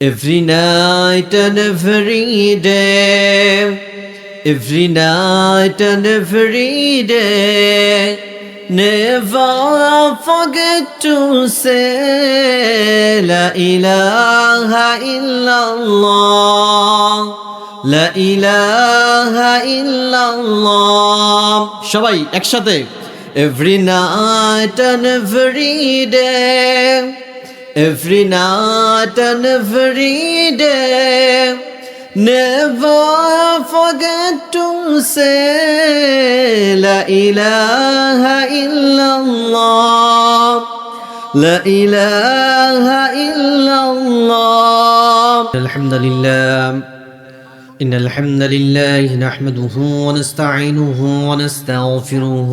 Every night and every day, every night and every day, never forget to say La ilaha illallah, La ilaha illallah. সবাই একসাথে Every night and every day. Every night and every day, never forget to say La ilaha illallah, La ilaha illallah. الحمد لله إن الحمد لله نحمده ونستعينه ونستغفره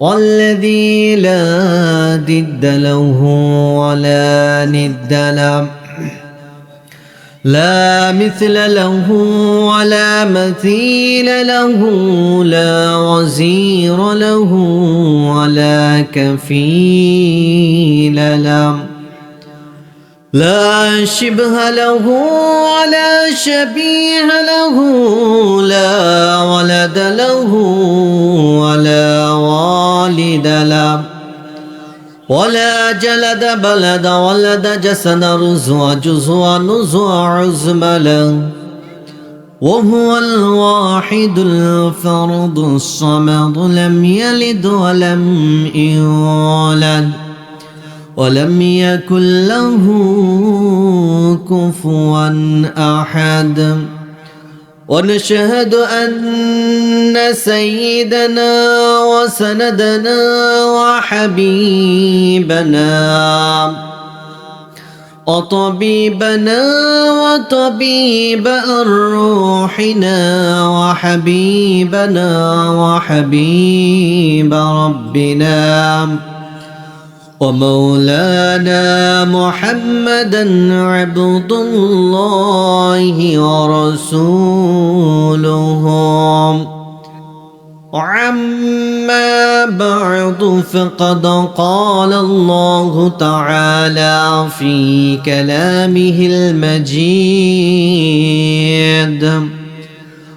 والذي لا ضد له ولا ند له. لا مثل له ولا مثيل له. لا وزير له ولا كفيل له. لا شبه له ولا شبيه له لا ولد له ولا والد له. ولا جلد بلد ولد جسد رزوى جزوى نزوى عزم له. وهو الواحد الفرد الصمد لم يلد ولم يولد. ولم يكن له كفوا أحد. ونشهد أن سيدنا وسندنا وحبيبنا وطبيبنا وطبيب أرواحنا وحبيبنا وحبيب ربنا. ومولانا محمدا عبد الله ورسوله. وعما بعد فقد قال الله تعالى في كلامه المجيد.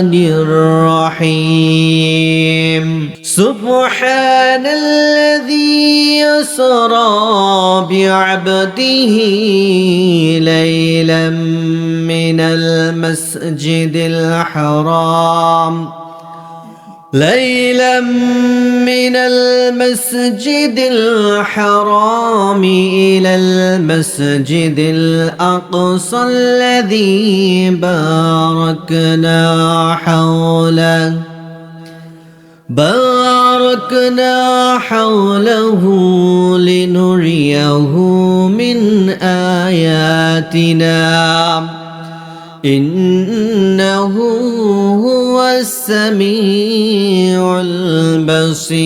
الرحيم. سبحان الذي يسرى بعبده ليلا من المسجد الحرام. ليلا من المسجد الحرام إلى المسجد الأقصى الذي باركنا حوله. باركنا حوله لنريه من آياتنا. إنه السميع البصير.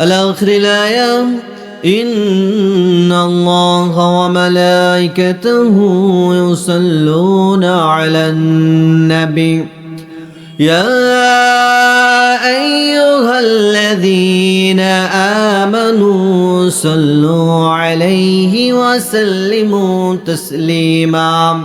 الآخر الآية إن الله وملائكته يصلون على النبي. يا أيها الذين آمنوا صلوا عليه وسلموا تسليما.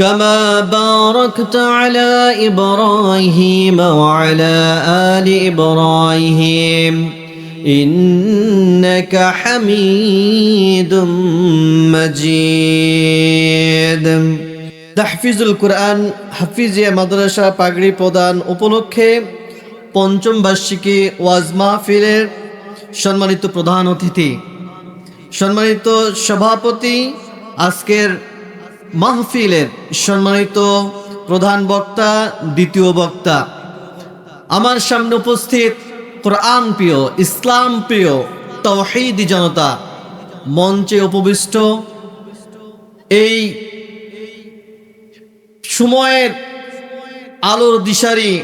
كما باركت على إبراهيم وعلى آل إبراهيم إنك حميد مجيد তাহফিজুল কোরআন হাফিজিয়া মাদ্রাসা পাগড়ি প্রদান উপলক্ষে পঞ্চম বার্ষিকী ওয়াজ মাহফিলের সম্মানিত প্রধান অতিথি সম্মানিত সভাপতি আজকের মাহফিলের সম্মানিত প্রধান বক্তা, দ্বিতীয় বক্তা। আমার সামনে উপস্থিত কোরআন প্রিয়, ইসলাম প্রিয় তৌহিদি জনতা, মঞ্চে উপবিষ্ট এই সময়ের আলোর দিশারি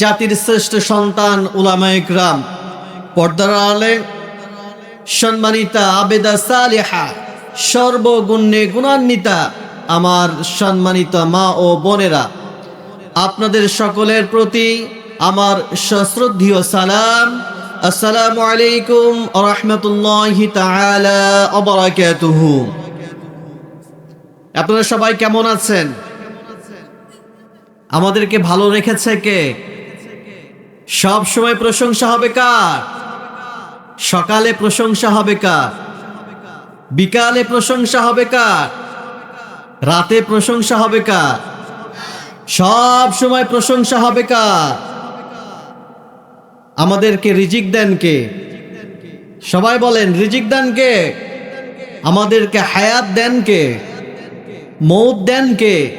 জাতির শ্রেষ্ঠ সন্তান উলামায়ক রাম পর্দার আলে সম্মানিতা আবেদা সালেহা। সর্বগুণ্যে গুণান্বিতা আমার সম্মানিত মা ও বোনেরা। আপনাদের সকলের প্রতি আমার সশ্রদ্ধীয় সালাম। আসসালামু আলাইকুম রহমতুল্লাহি তাআলা অবরাকাতুহু আপনারা সবাই কেমন আছেন? আমাদেরকে ভালো রেখেছে কে? সব সময় প্রশংসা হবে কার? সকালে প্রশংসা হবে কার? বিকালে প্রশংসা হবে কার? রাতে প্রশংসা হবে কার? সব সময় প্রশংসা হবে কার? আমাদেরকে রিজিক দেন কে? সবাই বলেন, রিজিক দেন কে? আমাদেরকে হায়াত দেন কে? মৌত দেন কে?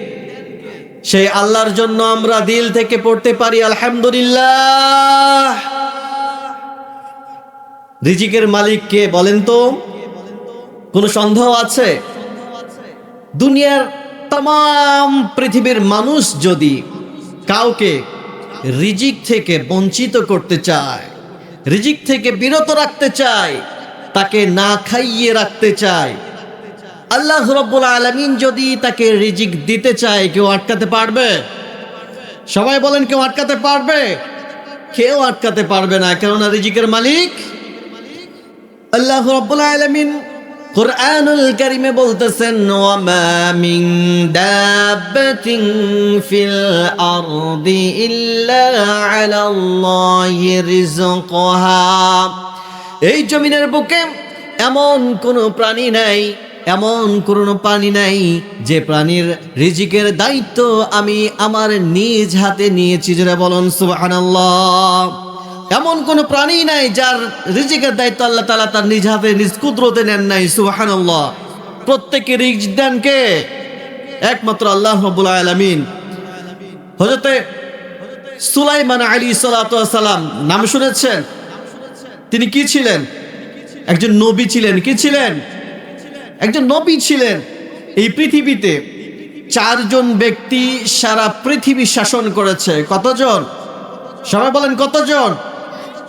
সেই আল্লাহর জন্য আমরা দিল থেকে পড়তে পারি, আলহামদুলিল্লাহ। রিজিকের মালিক কে বলেন তো? কোনো সন্দেহ আছে? দুনিয়ার তাম পৃথিবীর মানুষ যদি কাউকে রিজিক থেকে বঞ্চিত করতে চায়, রিজিক থেকে বিরত রাখতে চায়, তাকে না খাইয়ে রাখতে চায়, আল্লাহ রব্বুল আলমিন যদি তাকে রিজিক দিতে চায়, কেউ আটকাতে পারবে? সবাই বলেন, কেউ আটকাতে পারবে? কেউ আটকাতে পারবে না, কেননা রিজিকের মালিক আল্লাহ রব্বুল আলমিন কোরআনুল কারিমে বলতেছেন, ওয়ামা মিন ফিল আরদি ইল্লা আলাল্লাহি রিজকুহা এই জমিনের বুকে এমন কোনো প্রাণী নাই, এমন কোনো প্রাণী নাই, যে প্রাণীর রিজিকের দায়িত্ব আমি আমার নিজ হাতে নিয়েছি। যেটা বলুন, সুবহানাল্লাহ। এমন কোন প্রাণী নাই যার রিজিকের দায়িত্ব আল্লাহ তালা তার নিজ হাতে, নিজ কুদরতে নেন নাই, সুবহানাল্লাহ। প্রত্যেকে রিজ দেন কে? একমাত্র আল্লাহ রব্বুল আলামিন। হজরতে সুলাইমান আলী সালাম নাম শুনেছেন? তিনি কি ছিলেন? একজন নবী ছিলেন। কি ছিলেন? একজন নবী ছিলেন। এই পৃথিবীতে চারজন ব্যক্তি সারা পৃথিবী শাসন করেছে। কতজন? সবাই বলেন কতজন?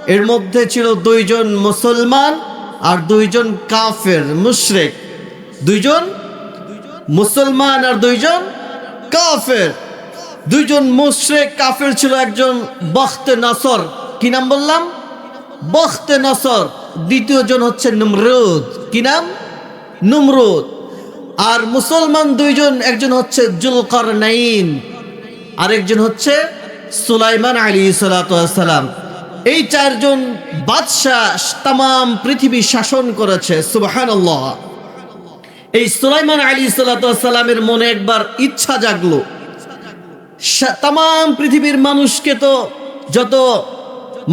এর মধ্যে ছিল দুইজন মুসলমান আর দুইজন কাফের, মুশরেক। দুইজন মুসলমান আর দুইজন কাফের। দুইজন মুশরেক, কাফের ছিল একজন বখতে নাসর। কি নাম বললাম? বখতে নাসর। দ্বিতীয় জন হচ্ছে নমরুদ। কি নাম? নমরুদ। আর মুসলমান দুইজন, একজন হচ্ছে জুলকর নাইন আরেকজন হচ্ছে সুলাইমান আলী সালাম। এই চারজন বাদশাহ তাম পৃথিবী শাসন করেছে সুবাহান এই সুলাইমান আলী সালামের মনে একবার ইচ্ছা জাগলো। তাম পৃথিবীর মানুষকে তো যত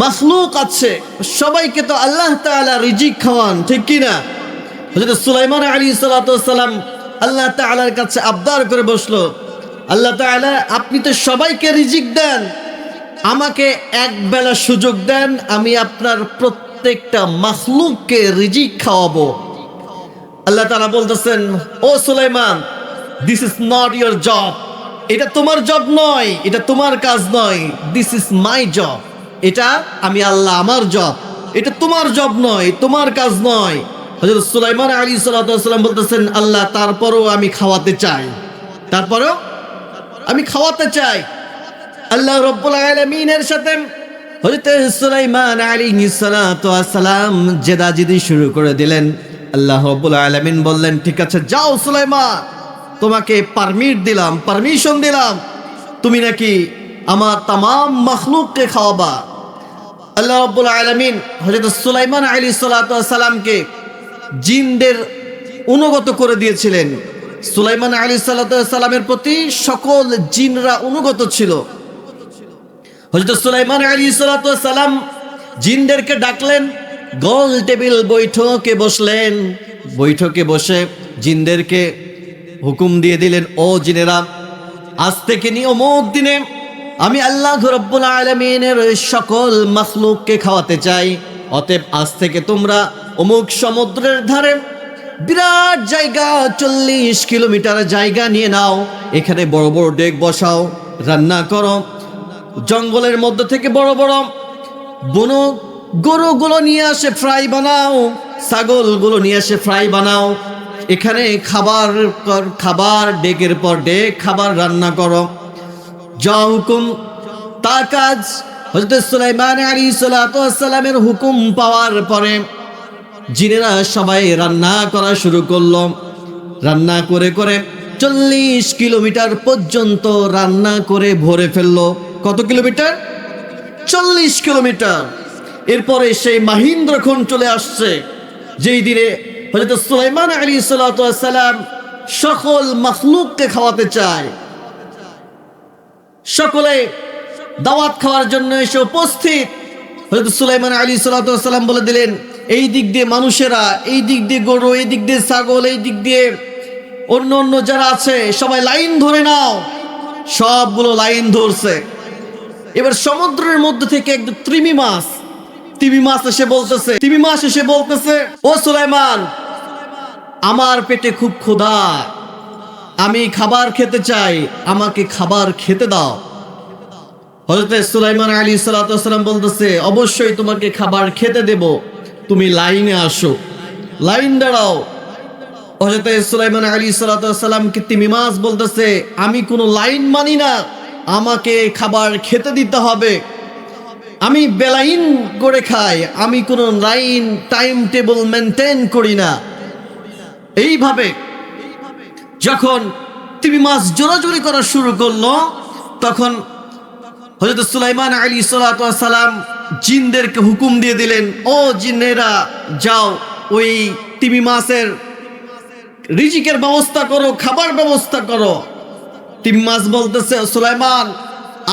মাসলুক আছে, সবাইকে তো আল্লাহ তাআলা রিজিক খাওয়ান, ঠিক কি না? হযরত সুলাইমান আলী সালাম আল্লাহ তাআলার কাছে আবদার করে বসল, আল্লাহ তাআলা, আপনি তো সবাইকে রিজিক দেন। আমাকে এক বেলা সুযোগ দেন, আমি আপনার প্রত্যেকটা মাখলুককে রিজিক খাওয়াবো। আল্লাহ তারা বলতেছেন, ও Sulaiman this is not your job এটা তোমার জব নয়, এটা তোমার কাজ নয়। দিস ইজ মাই জব এটা আমি আল্লাহ আমার জব এটা তোমার জব নয়, তোমার কাজ নয়। হযরত সুলাইমান আলী সাল্লাম বলতেছেন, আল্লাহ, তারপরও আমি খাওয়াতে চাই। তারপরও আমি খাওয়াতে চাই। আল্লাহ রব্বুল আলামিনের সাথে হযরত সুলাইমান আলাইহিস সালাতু সালাম জেদাজিদি শুরু করে দিলেন। আল্লাহ রব্বুল আলামিন বললেন, ঠিক আছে, যাও সুলাইমান, তোমাকে পারমিট দিলাম পারমিশন দিলাম। তুমি নাকি আমার তামাম মখলুককে খাওয়াবা? আল্লাহ রব্বুল আলামিন হযরত সুলাইমান আলাইহিস সালাতু সালামকে জিনদের অনুগত করে দিয়েছিলেন। সুলাইমান আলাইহিস সালাতু সালামের প্রতি সকল জিনরা অনুগত ছিল। হজরত সুলাইমান আলী সালাম জিনদেরকে ডাকলেন, গোল টেবিল বৈঠকে বসলেন। বৈঠকে বসে জিনদেরকে হুকুম দিয়ে দিলেন, ও জিনেরা, আজ থেকে নিয়ে অমুক দিনে আমি আল্লাহ রব্বুল আলমিনের সকল মখলুককে খাওয়াতে চাই। অতএব আজ থেকে তোমরা অমুক সমুদ্রের ধারে বিরাট জায়গা, চল্লিশ কিলোমিটার জায়গা নিয়ে নাও। এখানে বড় বড় ডেক বসাও, রান্না করো জঙ্গলের মধ্যে থেকে বড় বড় বনো গরুগুলো নিয়ে আসে, ফ্রাই বানাও, ছাগলগুলো নিয়ে আসে, ফ্রাই বানাও। এখানে খাবার খাবার, ডেকের পর ডেক, খাবার রান্না করো। যা হুকুম তা কাজ হজরত সুলাইমান আলী সালামের হুকুম পাওয়ার পরে জিনেরা সবাই রান্না করা শুরু করল। রান্না করে করে চল্লিশ কিলোমিটার পর্যন্ত রান্না করে ভরে ফেলল। কত কিলোমিটার? চল্লিশ কিলোমিটার। এরপরে সেই মাহিন্দ্রক্ষণ চলে আসছে, যেই দিনে হয়তো সুলাইমান আলী সালাম সকল মখলুককে খাওয়াতে চায়। সকলে দাওয়াত খাওয়ার জন্য এসে উপস্থিত। হয়তো সুলাইমান আলী সাল্লাম বলে দিলেন, এই দিক দিয়ে মানুষেরা, এই দিক দিয়ে গরু, এই দিক দিয়ে ছাগল, এই দিক দিয়ে অন্য অন্য যারা আছে, সবাই লাইন ধরে নাও। সবগুলো লাইন ধরছে। এবার সমুদ্রের মধ্যে থেকে একদম ত্রিমি মাছ, তিমি মাছ এসে বলতেছে, তিমি মাছ এসে বলতেছে, ও সুলাইমান, আমার পেটে খুব ক্ষুধা। আমি খাবার খেতে চাই, আমাকে খাবার খেতে দাও। হজরত সুলাইমান আলী সাল্লাম বলতেছে, অবশ্যই তোমাকে খাবার খেতে দেব। তুমি লাইনে আসো। লাইন দাঁড়াও। হজরত সুলাইমান আলী সাল্লামকে তিমি মাছ বলতেছে, আমি কোনো লাইন মানি না। আমাকে খাবার খেতে দিতে হবে। আমি বেলাইন করে খাই, আমি কোনো লাইন টাইম টেবিল মেনটেন করি না। এইভাবে যখন তিনি মাছ জোরাজোরি করা শুরু করল, তখন হজরত সুলাইমান আলী সালাম জিনদেরকে হুকুম দিয়ে দিলেন, ও জিনেরা, যাও, ওই তিমি মাছের রিজিকের ব্যবস্থা করো, খাবার ব্যবস্থা করো। তিমি মাছ বলতেছে, সুলাইমান,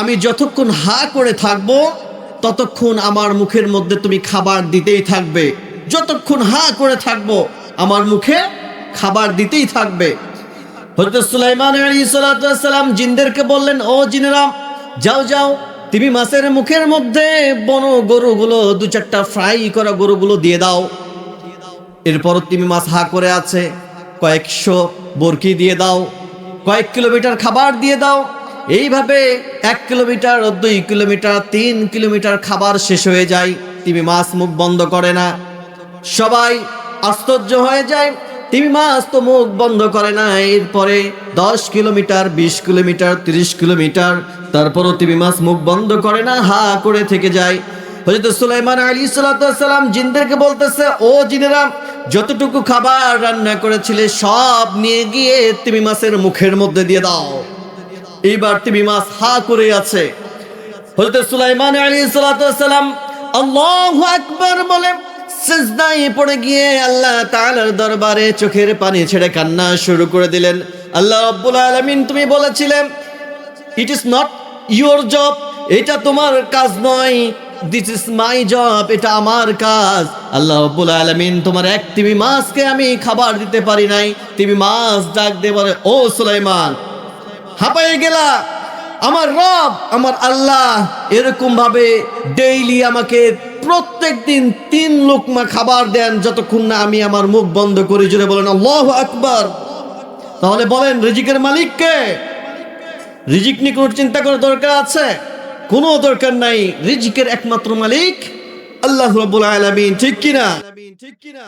আমি যতক্ষণ হা করে থাকব, ততক্ষণ আমার মুখের মধ্যে তুমি খাবার দিতেই থাকবে। যতক্ষণ হা করে থাকব, আমার মুখে খাবার দিতেই থাকবে। হজরত সুলাইমান আলী সালাম জিনদেরকে বললেন, ও জিনেরা, যাও যাও, তুমি মাছের মুখের মধ্যে বন গরুগুলো, দু চারটা ফ্রাই করা গরুগুলো দিয়ে দাও। এরপর তুমি মাছ হা করে আছে, কয়েকশো বরকি দিয়ে দাও। কয়েক কিলোমিটার খাবার দিয়ে দাও। এইভাবে এক কিলোমিটার, দুই কিলোমিটার, তিন কিলোমিটার খাবার শেষ হয়ে যায়। তিমি মাছ মুখ বন্ধ করে না। সবাই আশ্চর্য হয়ে যায়, তিমি মাছ তো মুখ বন্ধ করে না। এরপরে দশ কিলোমিটার, বিশ কিলোমিটার, তিরিশ কিলোমিটার, তারপরও তিমি মাছ মুখ বন্ধ করে না, হা করে থেকে যায়। হজরত সুলাইমান আলী সালাম জিনদেরকে বলতেছে, ও জিনেরা, যতটুকু খাবার রান্না করেছিলে সব নিয়ে গিয়ে তিমি মাছের মুখের মধ্যে দিয়ে দাও। এইবার তিমি মাছ হা করে আছে। হজরত সুলাইমান আলী সালাম আল্লাহু আকবার বলে পড়ে গিয়ে আল্লাহ তাআলার দরবারে চোখের পানি ছেড়ে কান্না শুরু করে দিলেন। আল্লাহ রাব্বুল আলামিন তুমি বলেছিলে it is not your job এটা তোমার কাজ নয়। দিস ইজ মাই জব এটা আমার কাজ। আল্লাহ রাব্বুল আলামিন, তোমার এক তিমি মাছকে আমি খাবার দিতে পারি নাই। তিমি মাছ ডাক দিয়ে বলে, ও সুলাইমান হাঁপাই গেলা। আমার রব, আমার আল্লাহ এরকম ভাবে ডেইলি আমাকে প্রত্যেক দিন তিন লোকমা খাবার দেন, যতক্ষণ না আমি আমার মুখ বন্ধ করি। জুড়ে বলেন, আল্লাহ আকবার। তাহলে বলেন, রিজিকের মালিককে? রিজিক নিয়ে কোনো চিন্তা করার দরকার আছে? কোনো দরকার নাই রিজিকের একমাত্র মালিক আল্লাহ রবুল আলমিন ঠিক কিনা ঠিক কিনা?